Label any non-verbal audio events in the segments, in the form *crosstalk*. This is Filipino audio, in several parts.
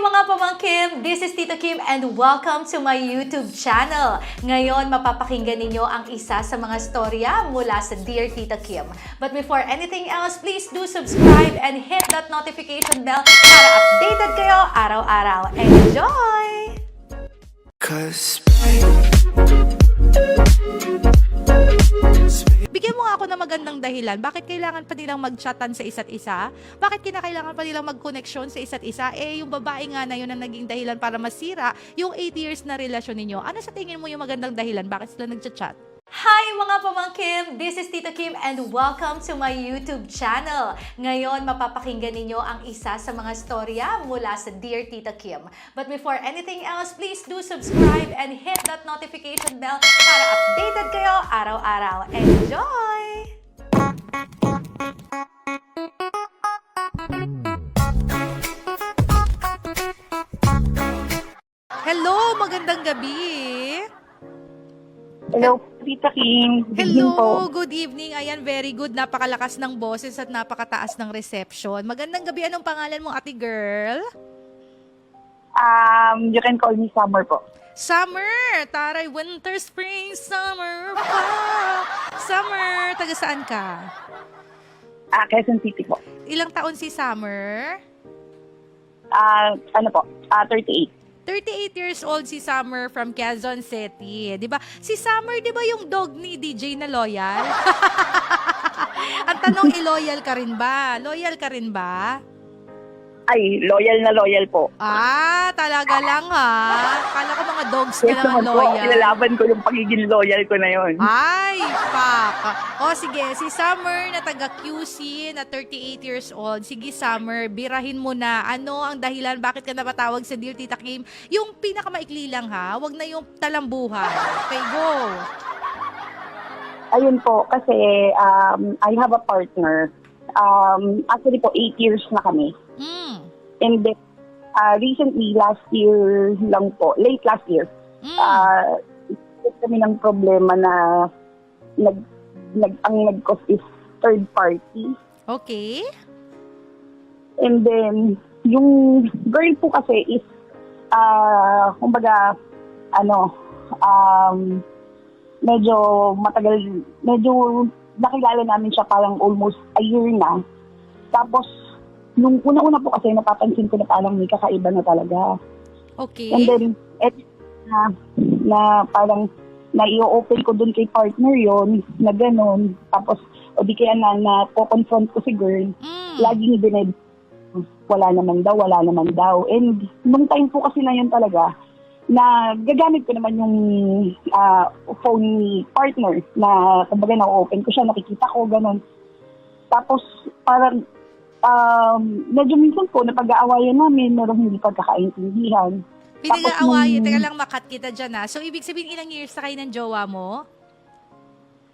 mga pamangkin! This is Tita Kim and welcome to my YouTube channel. Ngayon, mapapakinggan ninyo ang isa sa mga storya mula sa Dear Tita Kim. But before anything else, please do subscribe and hit that notification bell para updated kayo araw-araw. Enjoy! Cause Bigyan mo nga ako ng magandang dahilan. Bakit kailangan pa nilang mag-chatan sa isa't isa? Bakit kinakailangan pa nilang mag-connection sa isa't isa? Eh, yung babae nga na yun ang naging dahilan para masira yung 8 years na relasyon ninyo. Ano sa tingin mo yung magandang dahilan? Bakit sila nag-chat? Hi mga pamangkin! This is Tita Kim and welcome to my YouTube channel. Ngayon, mapapakinggan ninyo ang isa sa mga storya mula sa Dear Tita Kim. But before anything else, please do subscribe and hit that notification bell para updated kayo araw-araw. Enjoy! Hello! Magandang gabi! Hello, Tita Kim. Good evening po. Hello! Good evening. Ayan, very good. Napakalakas ng boses at napakataas ng reception. Magandang gabi. Anong pangalan mo, ate girl? Um, you can call me Summer po. Summer! Taray, winter, spring, summer, fall. Summer! Taga saan ka? Ah, Quezon City po. Ilang taon si Summer? Ah, ano po? Ah, 38. 38 years old si Summer from Quezon City. 'Di ba? Si Summer, 'di ba yung dog ni DJ na loyal? *laughs* Ang tanong, i-loyal ka rin ba? Loyal ka rin ba? Ay, loyal na loyal po. Ah, talaga lang ha. Kala ko mga dogs ka Yes naman po, loyal. ilalaban ko yung pagiging loyal ko na yun. Ay, fuck. O sige, si Summer na taga QC na 38 years old. Sige Summer, birahin mo na. Ano ang dahilan bakit ka napatawag sa Dear Tita Kim? Yung pinakamaikli lang ha, wag na yung talambuhan. Okay, go. Ayun po, kasi um, I have a partner. Um, actually po, 8 years na kami. Mm. And then, ah, recently, last year lang po, late last year, Mm. uh, kami ng problema na nag, nag, ang nag-cause is third party. okay. And then, yung girl po kasi is, ah, kumbaga, ano, um, medyo matagal, medyo nakilala namin siya parang almost a year na. Tapos, nung una-una po kasi napapansin ko na parang may kakaiba na talaga. Okay. And then, et, na, na parang na-i-open ko dun kay partner yon na ganun. Tapos, o di kaya na, na confront ko si girl Mm. laging dined wala naman daw, wala naman daw. And nung time po kasi na yun talaga, na gagamit ko naman yung ah, phone ni partner na kumbaga na-open ko siya, nakikita ko, ganun. Tapos parang um, medyo minsan po napag-aawayan namin, merong hindi pagkakaintindihan. Pinag-aawayan. nung- Teka lang, makat kita dyan ha. So, ibig sabihin, ilang years na kayo ng jowa mo?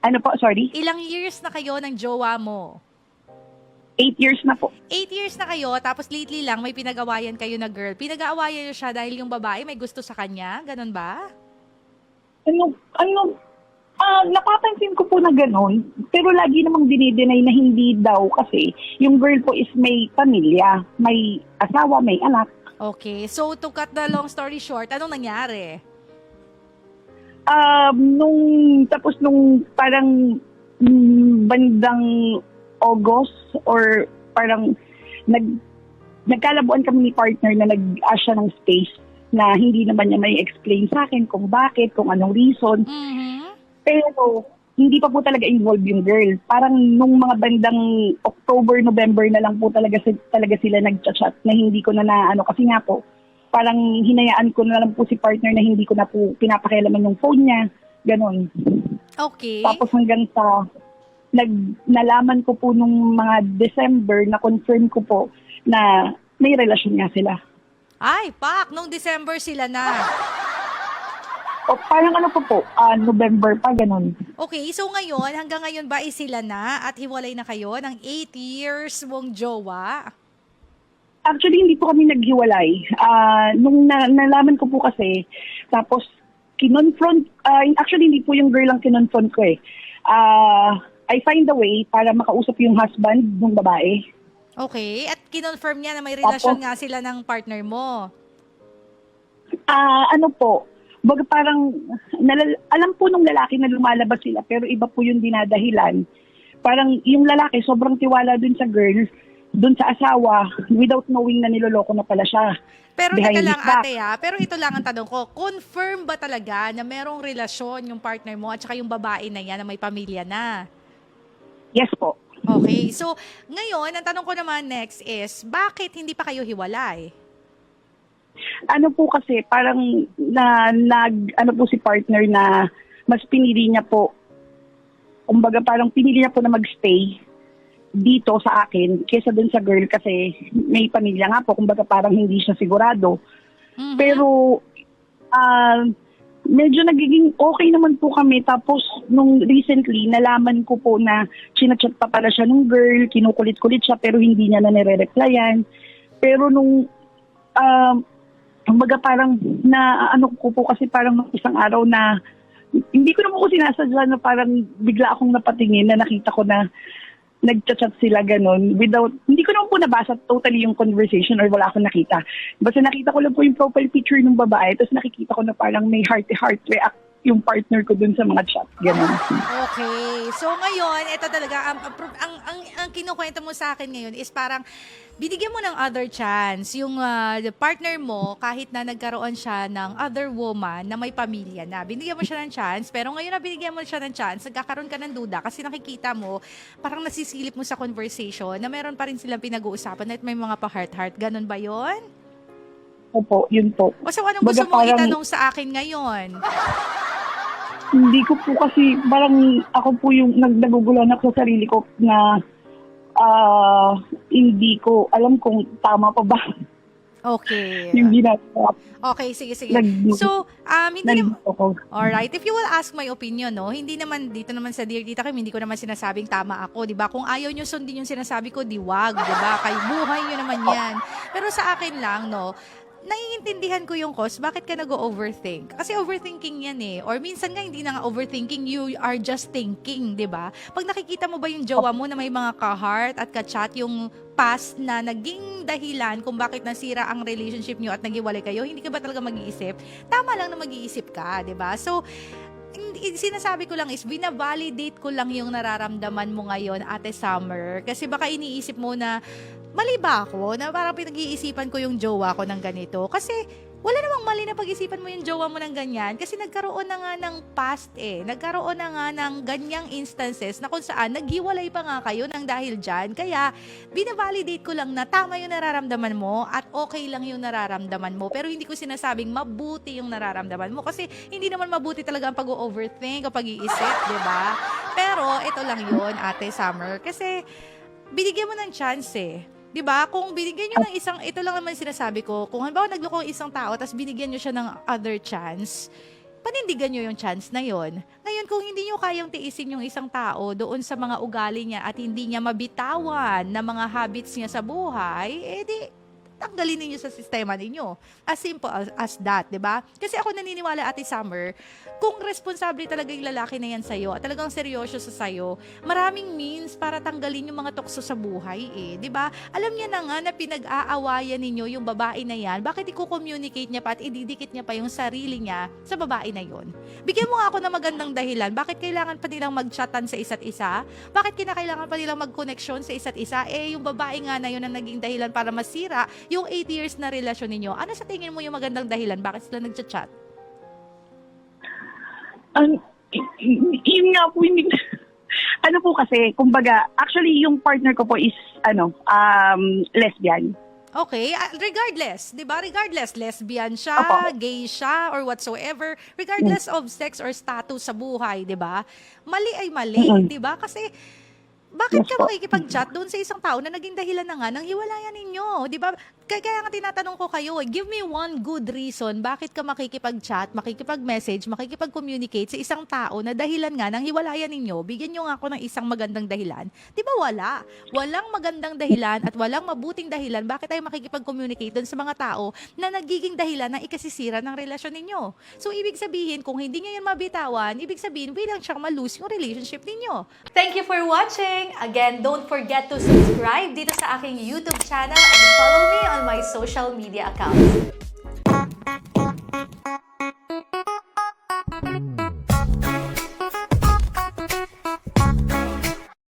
Ano po, sorry? Ilang years na kayo ng jowa mo? Eight years na po. Eight years na kayo, tapos lately lang may pinag-awayan kayo na girl. Pinag-aawayan niyo siya dahil yung babae may gusto sa kanya? Ganun ba? Ano, ano, ah, napapansin ko po na ganun, pero lagi namang dinideny na hindi daw kasi yung girl po is may pamilya, may asawa, may anak. Okay, so to cut the long story short, anong nangyari? Um, nung, tapos nung parang mm, bandang August or parang nag, nagkalabuan kami ni partner na nag-ask siya ng space na hindi naman niya may explain sa akin kung bakit, kung anong reason. Mhm. Pero, hindi pa po talaga involved yung girl. Parang nung mga bandang October, November na lang po talaga, si- talaga sila nag-chat na hindi ko na naano. Kasi nga po, parang hinayaan ko na lang po si partner na hindi ko na po pinapakialaman yung phone niya. Ganon. Okay. Tapos hanggang sa nag, nalaman ko po nung mga December na confirm ko po na may relasyon nga sila. Ay, pak, nung December sila na. O parang ano po po, ah, November pa, ganon. Okay, so ngayon, hanggang ngayon ba is sila na at hiwalay na kayo ng 8 years mong jowa? Actually, hindi po kami naghiwalay. Ah, nung na- nalaman ko po kasi, tapos kinonfront, ah, actually hindi po yung girl ang kinonfront ko eh. Ah, I find a way para makausap yung husband ng babae. Okay, at kinonfirm niya na may relasyon nga sila ng partner mo. Ah, ano po, baga parang nalal- alam po nung lalaki na lumalabas sila pero iba po yung dinadahilan. Parang yung lalaki sobrang tiwala dun sa girl, dun sa asawa without knowing na niloloko na pala siya. Pero teka lang back. ate ha, pero ito lang ang tanong ko, confirm ba talaga na merong relasyon yung partner mo at saka yung babae na yan na may pamilya na? Yes po. Okay, so ngayon, ang tanong ko naman next is, bakit hindi pa kayo hiwalay? Ano po kasi parang na nag ano po si partner na mas pinili niya po kumbaga parang pinili niya po na magstay dito sa akin kesa dun sa girl kasi may pamilya nga po kumbaga parang hindi siya sigurado Mhm. Pero, ah, medyo nagiging okay naman po kami. Tapos, nung recently, nalaman ko po na chinachat pa pala siya nung girl, kinukulit-kulit siya, pero hindi niya na nire-replyan. Pero nung, ah, kumbaga parang na ano ko po kasi parang isang araw na hindi ko naman ko sinasadya na parang bigla akong napatingin na nakita ko na nagchat-chat sila ganun without, hindi ko naman po nabasa totally yung conversation or wala akong nakita. Basta nakita ko lang po yung profile picture ng babae tapos nakikita ko na parang may heart-to-heart react yung partner ko dun sa mga chat. Ganun. Okay. So ngayon, ito talaga ang ang ang, ang, kinukwento mo sa akin ngayon is parang binigyan mo ng other chance yung the partner mo kahit na nagkaroon siya ng other woman na may pamilya na. Binigyan mo siya ng chance, pero ngayon na binigyan mo siya ng chance, nagkakaroon ka ng duda kasi nakikita mo parang nasisilip mo sa conversation na meron pa rin silang pinag-uusapan at may mga pa-heart-heart. Ganun ba 'yon? Opo, yun po. O so anong Baga gusto mong parang- itanong sa akin ngayon? Hindi ko po kasi, parang ako po yung nag- nagugulan ako sa sarili ko na ah, hindi ko alam kung tama pa ba Okay. *laughs* yung ginagawa. Okay, sige, sige. Nag- So, um, hindi naman. Alright, if you will ask my opinion, no, hindi naman dito naman sa Dear Tita Kim, hindi ko naman sinasabing tama ako, 'di ba? Kung ayaw niyo sundin yung sinasabi ko, di wag, 'di ba? Kay buhay niyo naman 'yan. Pero sa akin lang, no, naiintindihan ko yung cause, bakit ka nag-overthink? Kasi overthinking yan eh. Or minsan nga hindi na nga overthinking, you are just thinking, di ba? Pag nakikita mo ba yung jowa mo na may mga ka-heart at ka-chat, yung past na naging dahilan kung bakit nasira ang relationship nyo at nagiwalay kayo, hindi ka ba talaga mag-iisip? Tama lang na mag-iisip ka, di ba? So, sinasabi ko lang is, binavalidate ko lang yung nararamdaman mo ngayon, Ate Summer. Kasi baka iniisip mo na, mali ba ako? Na parang pinag-iisipan ko yung jowa ko ng ganito. Kasi, wala namang mali na pag-isipan mo yung jowa mo ng ganyan. Kasi nagkaroon na nga ng past eh. Nagkaroon na nga ng ganyang instances na kung saan naghiwalay pa nga kayo ng dahil dyan. Kaya, binavalidate ko lang na tama yung nararamdaman mo at okay lang yung nararamdaman mo. Pero hindi ko sinasabing mabuti yung nararamdaman mo. Kasi hindi naman mabuti talaga ang pag-overthink o pag-iisip, ba? Pero ito lang yun, Ate Summer. Kasi binigyan mo ng chance eh. 'Di ba? Kung binigyan niyo ng isang ito lang naman sinasabi ko, kung halimbawa nagloko ang isang tao tapos binigyan niyo siya ng other chance, panindigan niyo yung chance na yon. Ngayon, kung hindi niyo kayang tiisin yung isang tao doon sa mga ugali niya at hindi niya mabitawan na mga habits niya sa buhay, eh di tanggalin ninyo sa sistema ninyo. As simple as, that, 'di ba? Kasi ako naniniwala Ate Summer, kung responsable talaga yung lalaki na yan sa'yo at talagang seryoso sa sa'yo, maraming means para tanggalin yung mga tukso sa buhay eh. 'di ba? Alam niya na nga na pinag-aawayan ninyo yung babae na yan, bakit i-communicate niya pa at ididikit niya pa yung sarili niya sa babae na yon? Bigyan mo nga ako ng magandang dahilan, bakit kailangan pa nilang mag-chatan sa isa't isa? Bakit kinakailangan pa nilang mag-connection sa isa't isa? Eh, yung babae nga na yun ang naging dahilan para masira yung 8 years na relasyon ninyo. Ano sa tingin mo yung magandang dahilan? Bakit sila nag-chat? Ang, *clears throat* yun nga po, hindi, *laughs* ano po kasi, kumbaga, actually yung partner ko po is, ano, um, lesbian. Okay, ah, regardless, 'di ba? Regardless lesbian siya, Opo. gay siya or whatsoever, regardless of sex or status sa buhay, 'di ba? Mali ay mali, Mm-mm. 'di ba? Kasi bakit Yes ka makikipag-chat doon sa isang tao na naging dahilan na nga ng hiwalayan ninyo, 'di ba? Kaya, nga tinatanong ko kayo, eh, give me one good reason bakit ka makikipag-chat, makikipag-message, makikipag-communicate sa isang tao na dahilan nga ng hiwalayan ninyo. Bigyan nyo nga ako ng isang magandang dahilan. Di ba wala? Walang magandang dahilan at walang mabuting dahilan bakit tayo makikipag-communicate dun sa mga tao na nagiging dahilan ng ikasisira ng relasyon ninyo. So, ibig sabihin, kung hindi nyo yun mabitawan, ibig sabihin, bilang siyang malose yung relationship ninyo. Thank you for watching! Again, don't forget to subscribe dito sa aking YouTube channel and follow me my social media accounts.